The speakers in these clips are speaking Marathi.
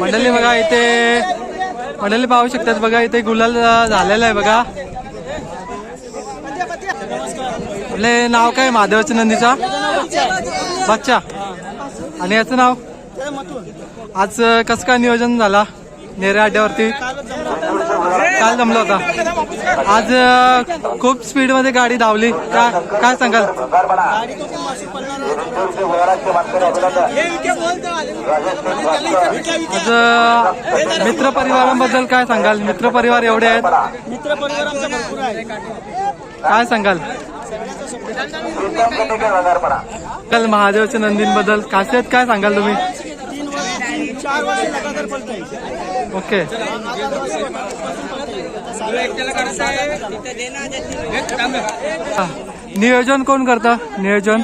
मंडळी बघा इथे मंडळी पाहू शकतात बघा इथे गुलाल झालेला आहे बघा. आपले नाव काय? महादेवाच्या नंदीचा? बच्चा. आणि याचं नाव? आज कसं काय नियोजन झाला? नेरे अड्ड्यावरती काल जमला होता. आज खूप स्पीडमध्ये गाडी धावली. काय काय सांगाल? आज अं, मित्र परिवारांबद्दल काय सांगाल? मित्र परिवार एवढे आहेत. काय सांगाल? काल महादेवच्या नंदींबद्दल खासियत काय सांगाल तुम्ही? चार वर्ष लगातार पळतोय ओके. नियोजन कोण करता? नियोजन?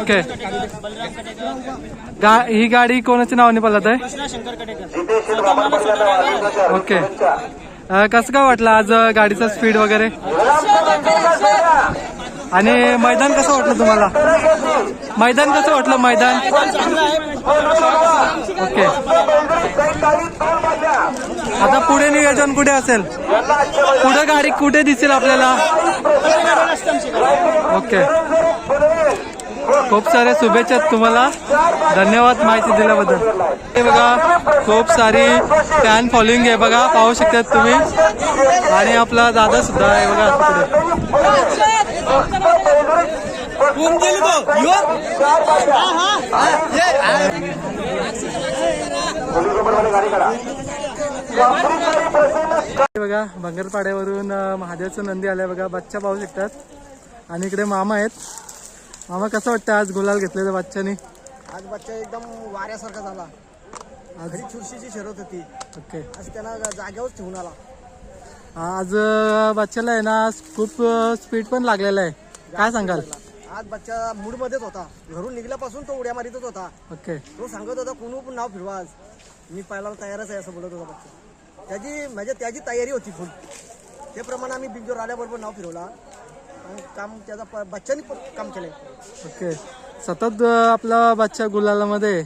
ओके. गा ही गाडी कोणाच्या नावाने पळत आहे ओके कसं काय वाटलं आज गाडीचा स्पीड वगैरे? आणि मैदान कसं वाटलं तुम्हाला? मैदान कसं वाटलं? मैदान? ओके. आता पुढे नियोजन कुठे असेल? पुढे गाडी कुठे दिसेल आपल्याला? ओके. खूप सारे शुभेच्छा आहेत तुम्हाला. धन्यवाद माहिती दिल्याबद्दल. हे बघा खूप सारी फॅन फॉलोईंग आहे बघा पाहू शकतात तुम्ही. आणि आपला दादा सुद्धा आहे बघा तिकडे हे बघा भंगरपाड्यावरून अं, महादेवचं नंदी आलंय बघा. बच्चा पाहू शकतात. आणि इकडे मामा आहेत. मामा कसं वाटतं आज गुलाल घेतलेलं बच्चानी? आज बच्चा एकदम वाऱ्यासारखा झाला. घरी चुरशीची शरत होती. ओके. आज त्यांना जागेवर ठेवून आला. आज अं, बच्चाला आहे ना खूप स्पीड पण लागलेला आहे. काय सांगाल? आज बच्चा मूड मध्येच होता. घरून निघल्यापासून तो उड्या मारितच होता. ओके. तो सांगत होता कोणी पण नाव फिरवा आज. मी पहिला तयारच आहे असं बोलत होता बच्चा. त्याची म्हणजे त्याची तयारी होती फुल त्याप्रमाणे आम्ही बिगजोर आल्याबरोबर नाव फिरवला. आणि काम त्याचा बच्चानी काम केलंय. ओके. सतत आपला बच्चा गुलालामध्ये.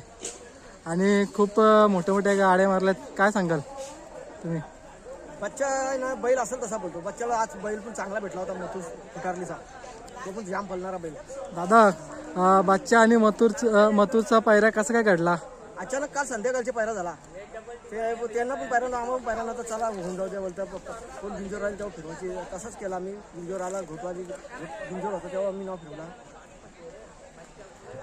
आणि खूप मोठ्या मोठ्या गाड्या मारल्यात. काय सांगाल तुम्ही? बच्चा आहे ना बैल असेल तसा बोलतो. बच्चाला आज बैल पण चांगला भेटला होता मथूर पिकारलीचा तो पण जाम पळणारा बैल. दादा अं, बच्चा आणि मथुर मथुरचा पायरा कसा काय घडला? अचानक काल संध्याकाळची पायरा झाला. ते त्यांना पण पायरा आम्हाला पण पायरा नव्हता. चला होऊन जाऊ द्या बोलता कोण गिंजोर राहील तेव्हा फिरवायची. तसंच केला आम्ही. गिंजोर आला घोटवाली गिंजोर होता तेव्हा आम्ही नाव फिरवला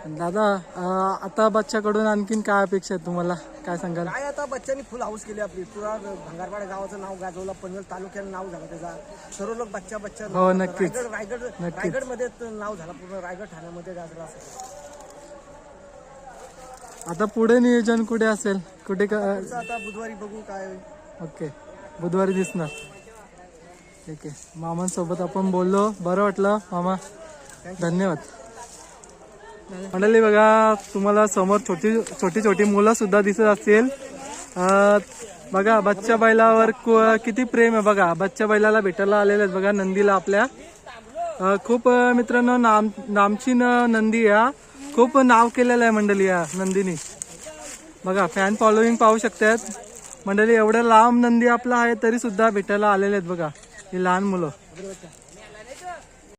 दादा अं, आता बच्च्याकडून आणखीन काय अपेक्षा आहे तुम्हाला? काय सांगाल? काय आता बच्चांनी फुल हाऊस केली आपली. पुरा भंगारपाडा गावाचं नाव गाजवलं पनवेल तालुक्यानं नाव झालं त्याचा. सर्व लोक बच्चा बच्चा हो, नक्कीच. रायगड रायगड नक्कीच. रायगडमध्ये नाव झालं पूर्ण रायगड ठाण्यामध्ये गाजलं असं आता पुढे नियोजन कुठे असेल? कुठे क- पुढचं आता बुधवारी बघू काय होईल. ओके. बुधवारी दिसणार. ठीक आहे. मामांसोबत आपण बोललो. बरं वाटलं मामा. धन्यवाद. मंडळी बघा तुम्हाला समोर छोटी छोटी छोटी मुलं सुद्धा दिसत असतील. बघा बच्चा बैलावर किती प्रेम आहे बघा. बच्चा बैलाला भेटायला आलेले आहेत बघा नंदीला आपल्या. खूप मित्रांनो नाम नामचीन नंदी या. खूप नाव केलेलं आहे मंडळी या नंदीनी. बघा फॅन फॉलोईंग पाहू शकतात. मंडळी एवढ्या लांब नंदी आपला आहे तरी सुद्धा भेटायला आलेले आहेत बघा ही लहान मुलं.